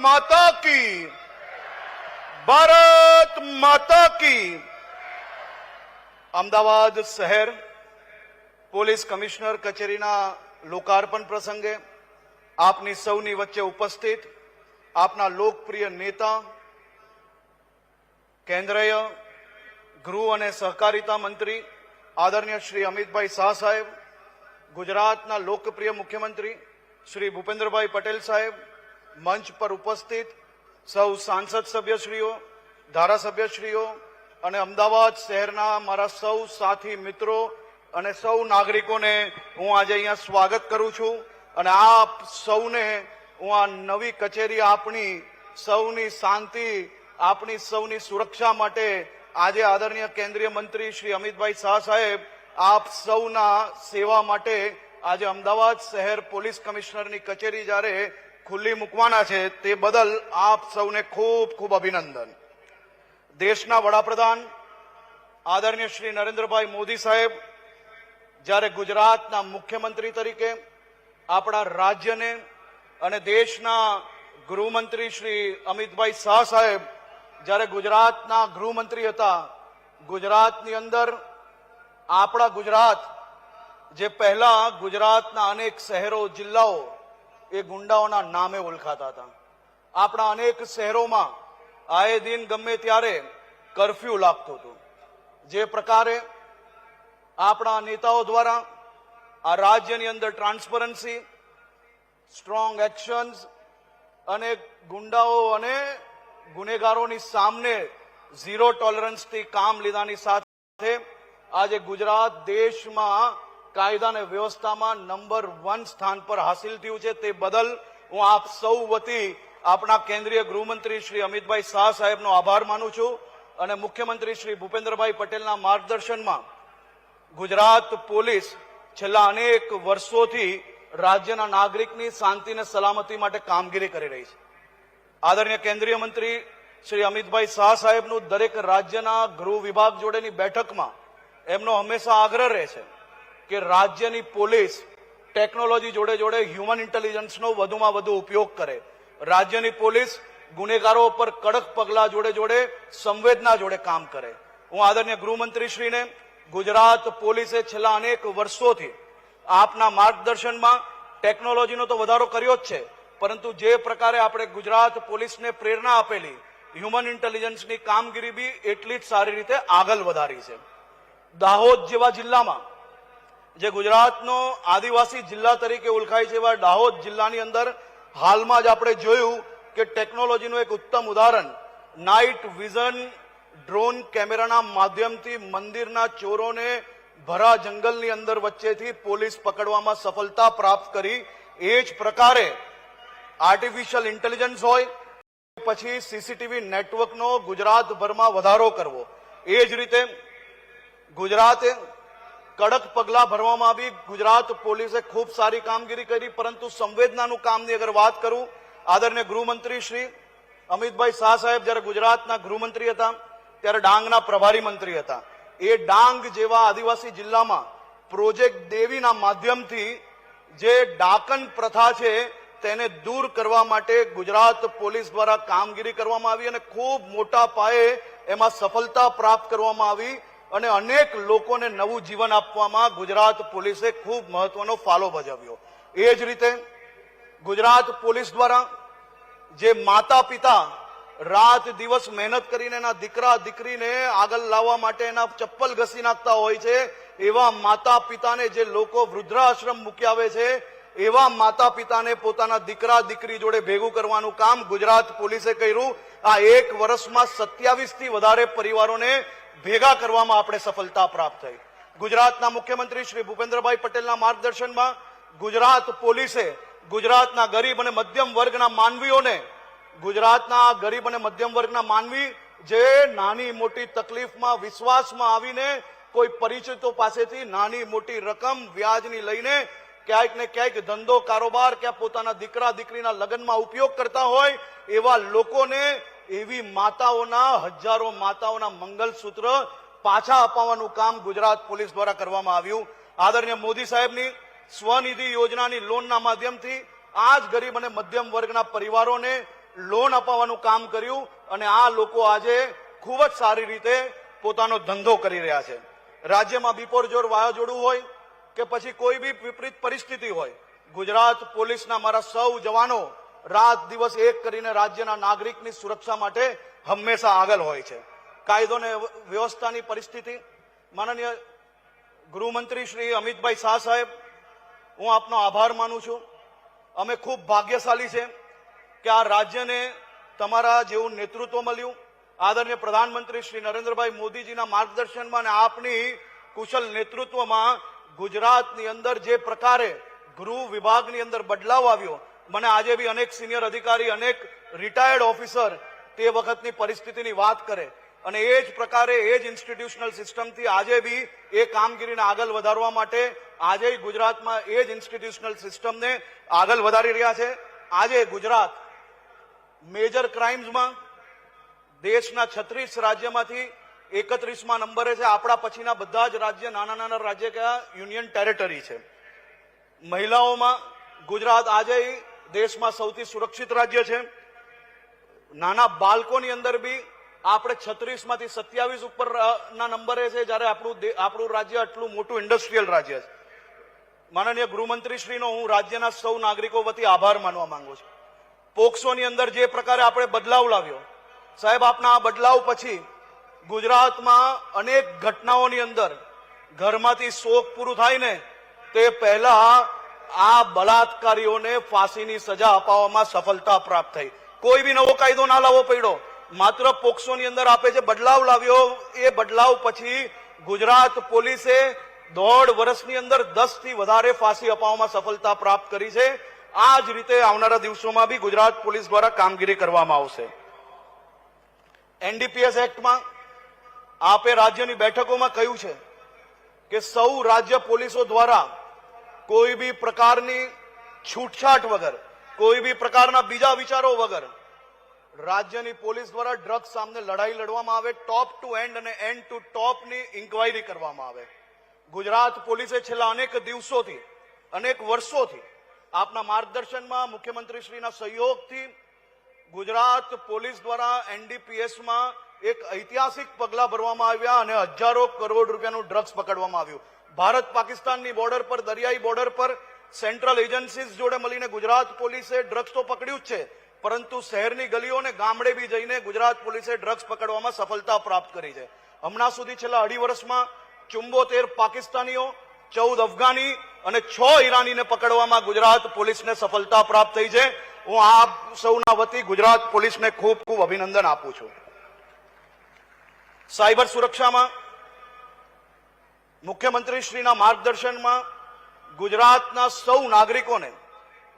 माता की ભારત માતા કી અમદાવાદ શહેર પોલીસ કમિશનર કચેરીના લોકાર્પણ પ્રસંગે આપની સૌની વચ્ચે ઉપસ્થિત આપના લોકપ્રિય નેતા કેન્દ્રીય ગૃહ અને સહકારિતા મંત્રી આદરણીય શ્રી અમિતભાઈ શાહ સાહેબ ગુજરાતના લોકપ્રિય મુખ્યમંત્રી શ્રી ભૂપેન્દ્રભાઈ પટેલ સાહેબ મંચ પર ઉપસ્થિત સૌ સાંસદ સભ્યશ્રીઓ, ધારાસભ્યશ્રીઓ અને અમદાવાદ શહેરના મારા સૌ સાથી મિત્રો અને સૌ નાગરિકોને હું આજે અહીંયા સ્વાગત કરું છું અને આપ સૌને હું આ નવી કચેરી આપણી સૌની શાંતિ, આપણી સૌની સુરક્ષા માટે આજે આદરણીય કેન્દ્રીય મંત્રી શ્રી અમિતભાઈ શાહ સાહેબ, આપ સૌના સેવા માટે આજે અમદાવાદ શહેર પોલીસ કમિશનરની કચેરી જ્યારે ખુલ્લી મૂકવાના છે તે બદલ આપ સૌને ખૂબ ખૂબ અભિનંદન. દેશના વડાપ્રધાન આદરણીય શ્રી નરેન્દ્રભાઈ મોદી સાહેબ, જ્યારે ગુજરાતના મુખ્યમંત્રી તરીકે આપણા રાજ્યને અને દેશના ગૃહમંત્રી શ્રી અમિતભાઈ શાહ સાહેબ જ્યારે ગુજરાતના ગૃહમંત્રી હતા, ગુજરાતની અંદર આપણા ગુજરાત, જે પહેલા ગુજરાતના અનેક શહેરો, જિલ્લાઓ એ ગુંડાઓના નામે ઓળખાતા હતા. આપણા અનેક શહેરોમાં આએ દિન ગમે ત્યારે કરફ્યુ લાગતો હતો. જે પ્રકારે આપણા નેતાઓ દ્વારા આ રાજ્યની અંદર ટ્રાન્સપરન્સી સ્ટ્રોંગ એક્શન્સ અને ગુંડાઓ અને ગુનેગારોની સામે ઝીરો ટોલરન્સથી કામ લીધાની સાથે આજે ગુજરાત દેશમાં કાયદા અને વ્યવસ્થામાં નંબર વન સ્થાન પર હાસિલ થયું છે. તે બદલ હું આપ સૌ વતી આપણા કેન્દ્રીય ગૃહમંત્રી શ્રી અમિતભાઈ શાહ સાહેબનો આભાર માનું છું અને મુખ્યમંત્રી શ્રી ભૂપેન્દ્રભાઈ પટેલના માર્ગદર્શનમાં ગુજરાત પોલીસ છેલ્લા અનેક વર્ષોથી રાજ્યના નાગરિકની શાંતિ અને સલામતી માટે કામગીરી કરી રહી છે. આદરણીય કેન્દ્રીય મંત્રી શ્રી અમિતભાઈ શાહ સાહેબનું દરેક રાજ્યના ગૃહ વિભાગ જોડેની બેઠકમાં એમનો હંમેશા આગ્રહ રહે છે કે રાજ્યની પોલીસ ટેકનોલોજી જોડે જોડે હ્યુમન ઇન્ટેલિજન્સનો વધુમાં વધુ ઉપયોગ કરે. રાજ્યની પોલીસ ગુનેગારો પર કડક પગલા જોડે જોડે, સંવેદના જોડે કામ કરે. હું આદરણીય ગૃહમંત્રીશ્રીને ગુજરાત પોલીસે છેલ્લા અનેક વર્ષોથી આપના માર્ગદર્શનમાં ટેકનોલોજીનો તો વધારો કર્યો જ છે, પરંતુ જે પ્રકારે આપણે ગુજરાત પોલીસને પ્રેરણા આપેલી હ્યુમન ઇન્ટેલિજન્સની કામગીરી બી એટલી જ સારી રીતે આગળ વધારી છે. દાહોદ જેવા જિલ્લામાં જે ગુજરાતનો આદિવાસી જિલ્લા તરીકે ઓળખાય છે એવા દાહોદ જિલ્લાની અંદર હાલમાં જ આપણે જોયું કે ટેકનોલોજીનું એક ઉત્તમ ઉદાહરણ નાઇટ વિઝન ડ્રોન કેમેરાના માધ્યમથી મંદિરના ચોરોને ભરા જંગલની અંદર વચ્ચેથી પોલીસ પકડવામાં સફળતા પ્રાપ્ત કરી. એ જ પ્રકારે આર્ટિફિશિયલ ઇન્ટેલિજન્સ હોય, પછી સીસીટીવી નેટવર્કનો ગુજરાતભરમાં વધારો કરવો. એ જ રીતે ગુજરાતે કડક પગલા ભરવામાં આવી. ગુજરાત પોલીસે ખૂબ સારી કામગીરી કરી, પરંતુ સંવેદનાનું કામની અગર વાત કરું, આદરણીય ગૃહમંત્રી શ્રી અમિતભાઈ શાહ સાહેબ જ્યારે ગુજરાતના ગૃહમંત્રી હતા, ત્યારે ડાંગના પ્રભારી મંત્રી હતા. એ ડાંગ જેવા આદિવાસી જિલ્લામાં પ્રોજેક્ટ દેવીના માધ્યમથી જે ડાકન પ્રથા છે, તેને દૂર કરવા માટે ગુજરાત પોલીસ દ્વારા કામગીરી કરવામાં આવી અને ખૂબ મોટા પાયે એમાં સફળતા પ્રાપ્ત કરવામાં આવી. અને અનેક લોકોને નવું જીવન આપવામાં ગુજરાત પોલીસે ખૂબ મહત્વનો ફાળો ભજવ્યો. એ જ રીતે ગુજરાત પોલીસ દ્વારા જે માતા પિતા રાત દિવસ મહેનત કરીને એના દીકરા દીકરીને આગળ લાવવા માટે એના ચપ્પલ ઘસી નાખતા હોય છે, એવા માતા પિતાને જે લોકો વૃદ્ધાશ્રમ મૂકી આવે છે, એવા માતા પિતાને પોતાના દીકરા દીકરી જોડે ભેગું કરવાનું કામ ગુજરાત પોલીસે કર્યું. આ એક વર્ષમાં સત્યાવીસથી વધારે પરિવારોને ભેગા કરવામાં આપણે સફળતા પ્રાપ્ત થઈ. ગુજરાતના મુખ્યમંત્રી શ્રી ભૂપેન્દ્રભાઈ પટેલના માર્ગદર્શનમાં ગુજરાત પોલીસે ગુજરાતના ગરીબ અને મધ્યમ વર્ગના માનવીઓને ગુજરાતના ગરીબ અને મધ્યમ વર્ગના માનવી જે નાની મોટી તકલીફમાં વિશ્વાસમાં આવીને કોઈ પરિચિતો પાસેથી નાની મોટી રકમ વ્યાજની લઈને ક્યાંક ને ક્યાંક ધંધો કારોબાર કે પોતાના દીકરા દીકરીના લગ્નમાં ઉપયોગ કરતા હોય એવા લોકોને એવી માતાઓના, હજારો માતાઓના મંગલસૂત્ર પાછા અપાવવાનું કામ ગુજરાત પોલીસ દ્વારા કરવામાં આવ્યું. આદરણીય મોદી સાહેબની સ્વનિધિ યોજનાની લોનના માધ્યમથી આ જ ગરીબ અને મધ્યમ વર્ગના પરિવારોને લોન અપાવવાનું કામ કર્યું અને આ લોકો આજે ખૂબ જ સારી રીતે પોતાનો ધંધો કરી રહ્યા છે. રાજ્યમાં બિપોરજોર વાવાઝોડું હોય કે પછી કોઈ બી વિપરીત પરિસ્થિતિ હોય, ગુજરાત પોલીસના મારા સૌ જવાનો રાત દિવસ એક કરીને રાજ્યના નાગરિકની સુરક્ષા માટે હંમેશા આગળ હોય છે. કાયદો ને વ્યવસ્થાની પરિસ્થિતિ. માનનીય ગૃહમંત્રી શ્રી અમિતભાઈ શાહ સાહેબ, હું આપનો આભાર માનું છું. અમે ખૂબ ભાગ્યશાળી છે કે આ રાજ્યને તમારા જેવું નેતૃત્વ મળ્યું. આદરણીય પ્રધાનમંત્રી શ્રી નરેન્દ્રભાઈ મોદીજીના માર્ગદર્શનમાં અને આપની કુશલ નેતૃત્વમાં ગુજરાતની અંદર જે પ્રકારે ગૃહ વિભાગની અંદર બદલાવ આવ્યો મને આજે બી અનેક સિનિયર અધિકારી, અનેક રિટાયર્ડ ઓફિસર તે વખતની પરિસ્થિતિની વાત કરે. અને એ જ પ્રકારે, એ જ ઇન્સ્ટિટ્યુશનલ સિસ્ટમથી આજે બી એ કામગીરીને આગળ વધારવા માટે આજે ગુજરાતમાં એ જ ઇન્સ્ટિટ્યુશનલ સિસ્ટમને આગળ વધારી રહ્યા છે. આજે ગુજરાત મેજર ક્રાઇમ્સમાં દેશના છત્રીસ રાજ્યમાંથી એકત્રીસમાં નંબરે છે. આપણા પછીના બધા જ રાજ્ય નાના નાના રાજ્ય કયા? યુનિયન ટેરેટરી છે. મહિલાઓમાં ગુજરાત આજે દેશમાં સૌથી સુરક્ષિત રાજ્ય છે. નાના બાળકોની અંદર બી આપણે છત્રીસમાંથી સત્યાવીસ ઉપર ના નંબરે છે જ્યારે આપણું આપણું રાજ્ય આટલું મોટું ઇન્ડસ્ટ્રીયલ રાજ્ય છે. માનનીય ગૃહમંત્રીશ્રીનો હું રાજ્યના સૌ નાગરિકો વતી આભાર માનવા માંગુ છું. પોક્સોની અંદર જે પ્રકારે આપણે બદલાવ લાવ્યો, સાહેબ આપના આ બદલાવ પછી ગુજરાતમાં અનેક ઘટનાઓની અંદર ઘરમાંથી શોક પૂરું થાય ને તે પહેલા આ બલાત્કારીઓને ફાંસીની સજા અપાવવામાં સફળતા પ્રાપ્ત થઈ. કોઈ બી નવો કાયદો ના લાવવો પડ્યો. માત્ર પોક્સોની અંદર આપે જે બદલાવ લાવ્યો, એ બદલાવ પછી ગુજરાત પોલીસે દોઢ વર્ષની અંદર દસથી વધારે ફાંસી અપાવવામાં સફળતા પ્રાપ્ત કરી છે. આ જ રીતે આવનારા દિવસોમાં બી ગુજરાત પોલીસ દ્વારા કામગીરી કરવામાં આવશે. એનડીપીએસ એક્ટમાં આપે રાજ્યની બેઠકોમાં કહ્યું છે કે સૌ રાજ્ય પોલીસો દ્વારા કોઈ બી પ્રકારની છૂટછાટ વગર, કોઈ બી પ્રકારના બીજા વિચારો વગર રાજ્યની પોલીસ દ્વારા ડ્રગ્સ સામે લડાઈ લડવામાં આવે, ટોપ ટુ એન્ડ અને એન્ડ ટુ ટોપની ઇન્ક્વાયરી કરવામાં આવે. ગુજરાત પોલીસે છેલ્લા અનેક દિવસોથી, અનેક વર્ષોથી આપના માર્ગદર્શનમાં મુખ્યમંત્રીશ્રીના સહયોગથી ગુજરાત પોલીસ દ્વારા એનડીપીએસમાં એક ઐતિહાસિક પગલાં ભરવામાં આવ્યા અને હજારો કરોડ રૂપિયાનું ડ્રગ્સ પકડવામાં આવ્યું. ભારત પાકિસ્તાનની બોર્ડર પર, દરિયાઈ બોર્ડર પર સેન્ટ્રલ એજન્સીઝ જોડે મળીને ગુજરાત પોલીસે ડ્રગ્સ તો પકડ્યું જ છે, પરંતુ શહેરની ગલીઓ અને ગામડે બી જઈને ગુજરાત પોલીસે ડ્રગ્સ પકડવામાં સફળતા પ્રાપ્ત કરી છે. હમણાં સુધી છેલ્લા અઢી વર્ષમાં ચુંબોતેર પાકિસ્તાનીઓ, ચૌદ અફઘાની અને છ ઈરાનીને પકડવામાં ગુજરાત પોલીસને સફળતા પ્રાપ્ત થઈ છે. હું આપ સૌના વતી ગુજરાત પોલીસને ખૂબ ખૂબ અભિનંદન આપું છું. સાયબર સુરક્ષામાં મુખ્યમંત્રીશ્રીના માર્ગદર્શનમાં ગુજરાતના સૌ નાગરિકોને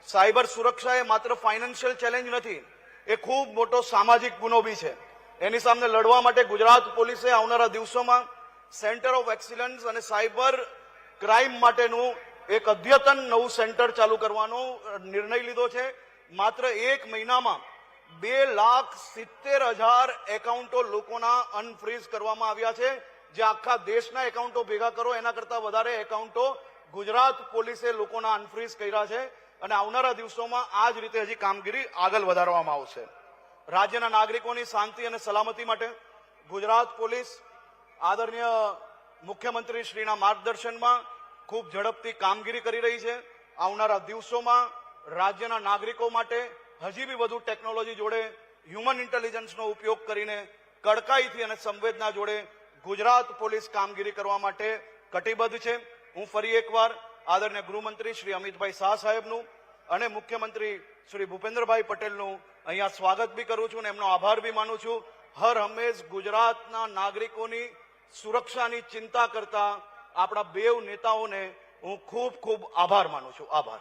સાયબર સુરક્ષા એ માત્ર ફાઇનાન્શિયલ ચેલેન્જ નથી, એ ખૂબ મોટો સામાજિક ગુનો બી છે. એની સામે લડવા માટે ગુજરાત પોલીસે આવનારા દિવસોમાં સેન્ટર ઓફ એક્સિલન્સ અને સાયબર ક્રાઇમ માટેનું એક અદ્યતન નવું સેન્ટર ચાલુ કરવાનો નિર્ણય લીધો છે. માત્ર એક મહિનામાં બે લાખ સિત્તેર હજાર એકાઉન્ટો લોકોના અનફ્રીઝ કરવામાં આવ્યા છે. જે આખા દેશના એકાઉન્ટો ભેગા કરો, એના કરતા વધારે એકાઉન્ટો ગુજરાત પોલીસે લોકોના અનફ્રીઝ કર્યા છે અને આવનારા દિવસોમાં આ જ રીતે હજી કામગીરી આગળ વધારવામાં આવશે. રાજ્યના નાગરિકોની શાંતિ અને સલામતી માટે ગુજરાત પોલીસ આદરણીય મુખ્યમંત્રી શ્રીના માર્ગદર્શનમાં ખૂબ ઝડપથી કામગીરી કરી રહી છે. આવનારા દિવસોમાં રાજ્યના નાગરિકો માટે હજી બી વધુ ટેકનોલોજી જોડે હ્યુમન ઇન્ટેલિજન્સનો ઉપયોગ કરીને, કડકાઈથી અને સંવેદના જોડે ગુજરાત પોલીસ કામગીરી કરવા માટે કટિબદ્ધ છે. હું ફરી એકવાર આદરણીય ગૃહમંત્રી શ્રી અમિતભાઈ શાહ સાહેબનું અને મુખ્યમંત્રી શ્રી ભૂપેન્દ્રભાઈ પટેલનું અહીંયા સ્વાગત બી કરું છું અને એમનો આભાર બી માનું છું. હર હંમેશ ગુજરાતના નાગરિકોની સુરક્ષાની ચિંતા કરતા આપણા બેવ નેતાઓને હું ખૂબ ખૂબ આભાર માનું છું. આભાર.